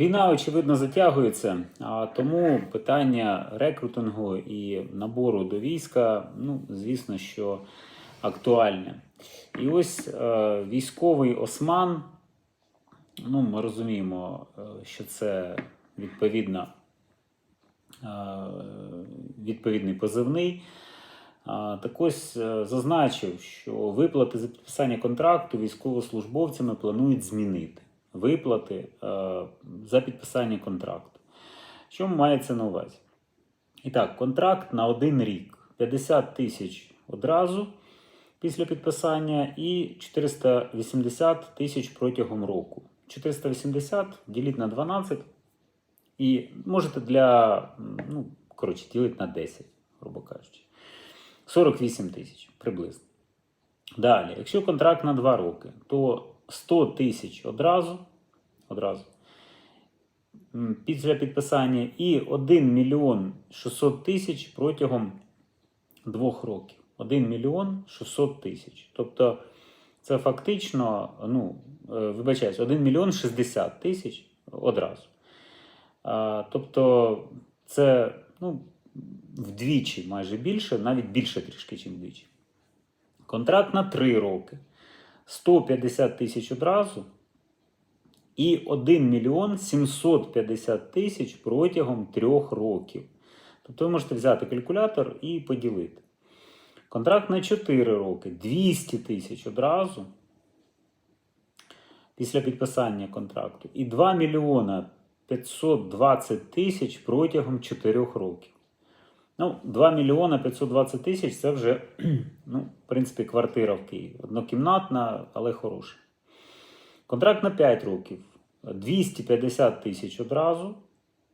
Війна, очевидно, затягується, а тому питання рекрутингу і набору до війська, ну, звісно, що актуальне. І ось е, військовий осман, ну, ми розуміємо, е, що це відповідно е, відповідний позивний. Так ось е, зазначив, що виплати за підписання контракту військовослужбовцями планують змінити. Виплати е, за підписання контракту. Що мається на увазі? І так, контракт на один рік 50 тисяч одразу після підписання і 480 тисяч протягом року. 480 діліть на 12 і можете для, ну, коротше, ділити на 10, грубо кажучи. 48 тисяч приблизно. Далі, якщо контракт на 2 роки, то 100 тисяч одразу, одразу після підписання і 1 мільйон 600 тисяч протягом 2 років. 1 мільйон 600 тисяч. Тобто це фактично, ну, е, вибачаюсь, 1 мільйон 60 тисяч одразу. Тобто це ну, вдвічі майже більше, навіть більше трішки, ніж вдвічі. Контракт на 3 роки. 150 тисяч одразу. І 1 мільйон 750 тисяч протягом 3 років. Тобто ви можете взяти калькулятор і поділити. Контракт на 4 роки 200 тисяч одразу після підписання контракту. І 2 мільйона 520 тисяч протягом 4 років. Ну, 2 мільйона 520 тисяч це вже, ну, в принципі, квартира в Києві. Однокімнатна, але хороша. Контракт на 5 років 250 тисяч одразу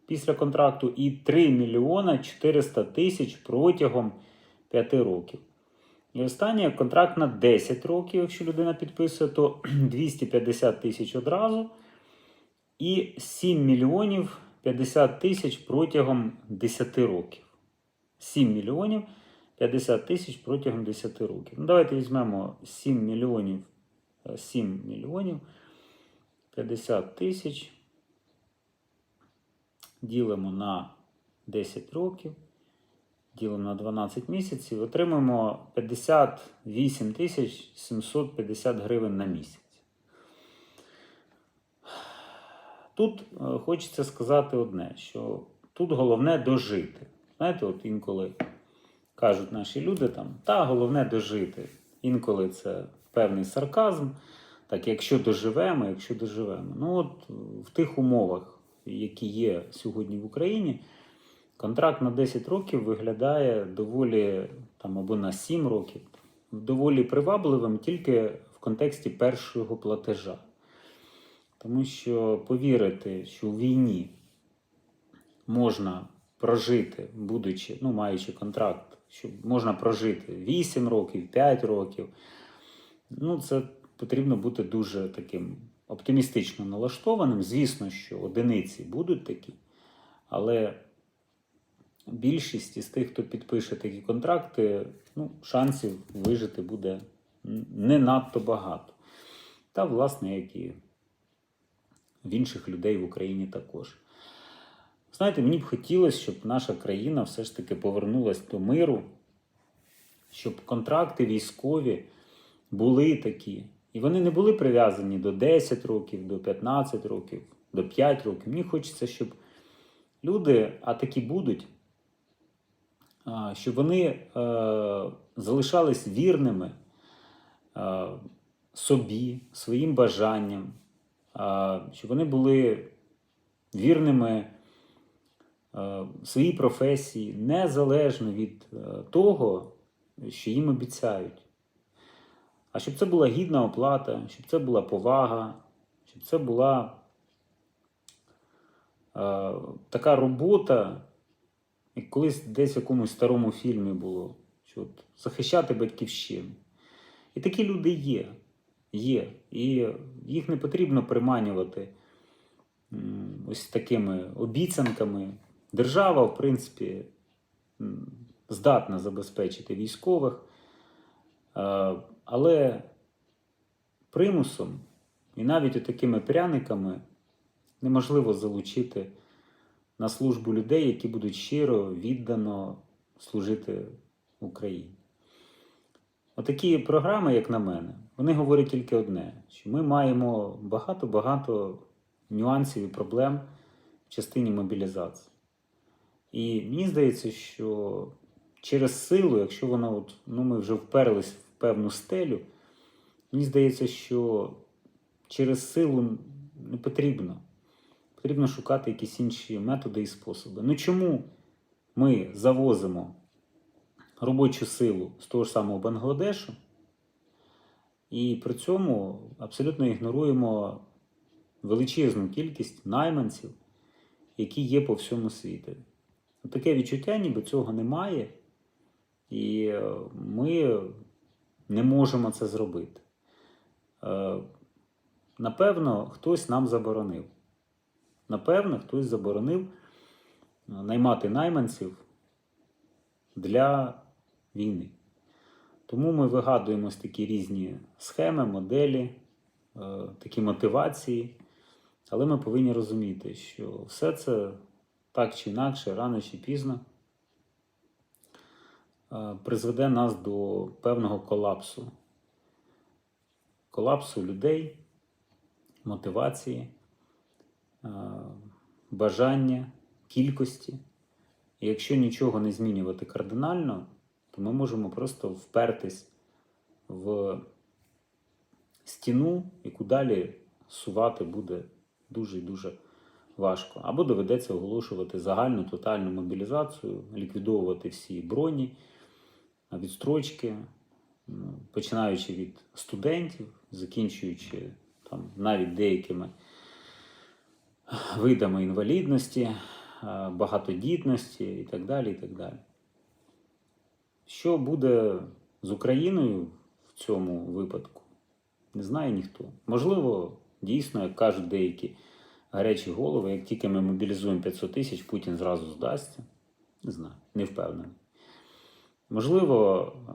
після контракту і 3 мільйона 400 тисяч протягом 5 років. І останнє контракт на 10 років, якщо людина підписує, то 250 тисяч одразу і 7 мільйонів 50 тисяч протягом 10 років. 7 мільйонів 50 тисяч протягом 10 років. Ну, давайте візьмемо 7 мільйонів, е, 7 мільйонів 50 тисяч. Ділимо на 10 років, ділимо на 12 місяців, отримаємо 58 тисяч 750 гривень на місяць. Тут е, хочеться сказати одне, що тут головне дожити. Знаєте, от інколи кажуть наші люди там, та головне дожити. Інколи це певний сарказм. Так, якщо доживемо, якщо доживемо. Ну от в тих умовах, які є сьогодні в Україні, контракт на 10 років виглядає доволі там або на 7 років, доволі привабливим тільки в контексті першого платежа. Тому що повірити, що у війні можна прожити, будучи, ну, маючи контракт, що можна прожити 8 років, 5 років. Ну, це потрібно бути дуже таким оптимістично налаштованим. Звісно, що одиниці будуть такі, але більшість із тих, хто підпише такі контракти, ну, шансів вижити буде не надто багато. Та, власне, як і в інших людей в Україні також. Знаєте, мені б хотілося, щоб наша країна все ж таки повернулася до миру, щоб контракти військові були такі. І вони не були прив'язані до 10 років, до 15 років, до 5 років. Мені хочеться, щоб люди, а такі будуть, щоб вони е, залишались вірними е, собі, своїм бажанням, щоб вони були вірними своїй професії, незалежно від е, того, що їм обіцяють. А щоб це була гідна оплата, щоб це була повага, щоб це була е, така робота, як колись десь в якомусь старому фільмі було, що от захищати батьківщину. І такі люди є. Є. І їх не потрібно приманювати ось такими обіцянками. Держава, в принципі, здатна забезпечити військових. Е, Але примусом і навіть такими пряниками неможливо залучити на службу людей, які будуть щиро, віддано служити Україні. Отакі програми, як на мене, вони говорять тільки одне: що ми маємо багато-багато нюансів і проблем в частині мобілізації. І мені здається, що через силу, якщо воно от, ну, ми вже вперлись в певну стелю, мені здається, що через силу не потрібно. Потрібно шукати якісь інші методи і способи. Ну чому ми завозимо робочу силу з того ж самого Бангладешу, і при цьому абсолютно ігноруємо величезну кількість найманців, які є по всьому світу. Таке відчуття, ніби цього немає, і е, ми не можемо це зробити. Е, Напевно, хтось нам заборонив. Напевно, хтось заборонив е, наймати найманців для війни. Тому ми вигадуємо такі різні схеми, моделі, такі мотивації. Але ми повинні розуміти, що все це так чи інакше, рано чи пізно е, призведе нас до певного колапсу. Колапсу людей, мотивації, е, бажання, кількості. І якщо нічого не змінювати кардинально, то ми можемо просто впертись в стіну, яку далі сувати буде дуже і дуже важко. Або доведеться оголошувати загальну тотальну мобілізацію, ліквідовувати всі броні, відстрочки, ну, починаючи від студентів, закінчуючи там, навіть деякими видами інвалідності, е, багатодітності і так далі. і так далі. Що буде з Україною в цьому випадку, не знає ніхто. Можливо, дійсно, як кажуть деякі гарячі голови, як тільки ми мобілізуємо 500 тисяч, Путін зразу здасться. Не знаю, не впевнений. Можливо, е,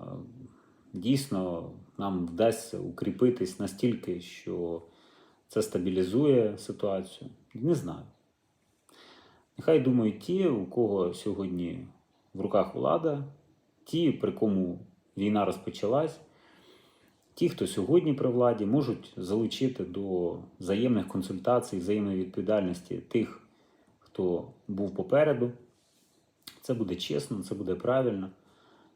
дійсно нам вдасться укріпитись настільки, що це стабілізує ситуацію. Не знаю. Нехай думають ті, у кого сьогодні в руках влада, ті, при кому війна розпочалась, ті, хто сьогодні при владі, можуть залучити до взаємних консультацій, взаємної відповідальності тих, хто був попереду. Це буде чесно, це буде правильно.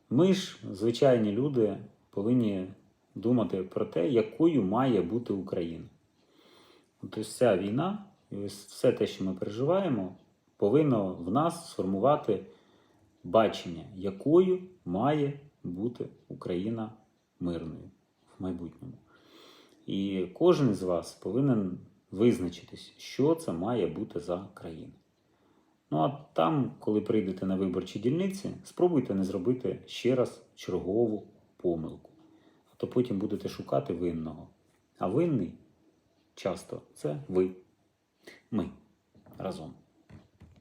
Ми ж, звичайні люди, повинні думати про те, якою має бути Україна. Ось ця війна, і ось все те, що ми переживаємо, повинно в нас сформувати бачення, якою має бути Україна мирною в майбутньому. І кожен з вас повинен визначитись, що це має бути за країна. Ну а там, коли прийдете на виборчі дільниці, спробуйте не зробити ще раз чергову помилку. А то потім будете шукати винного. А винний часто це ви. Ми разом.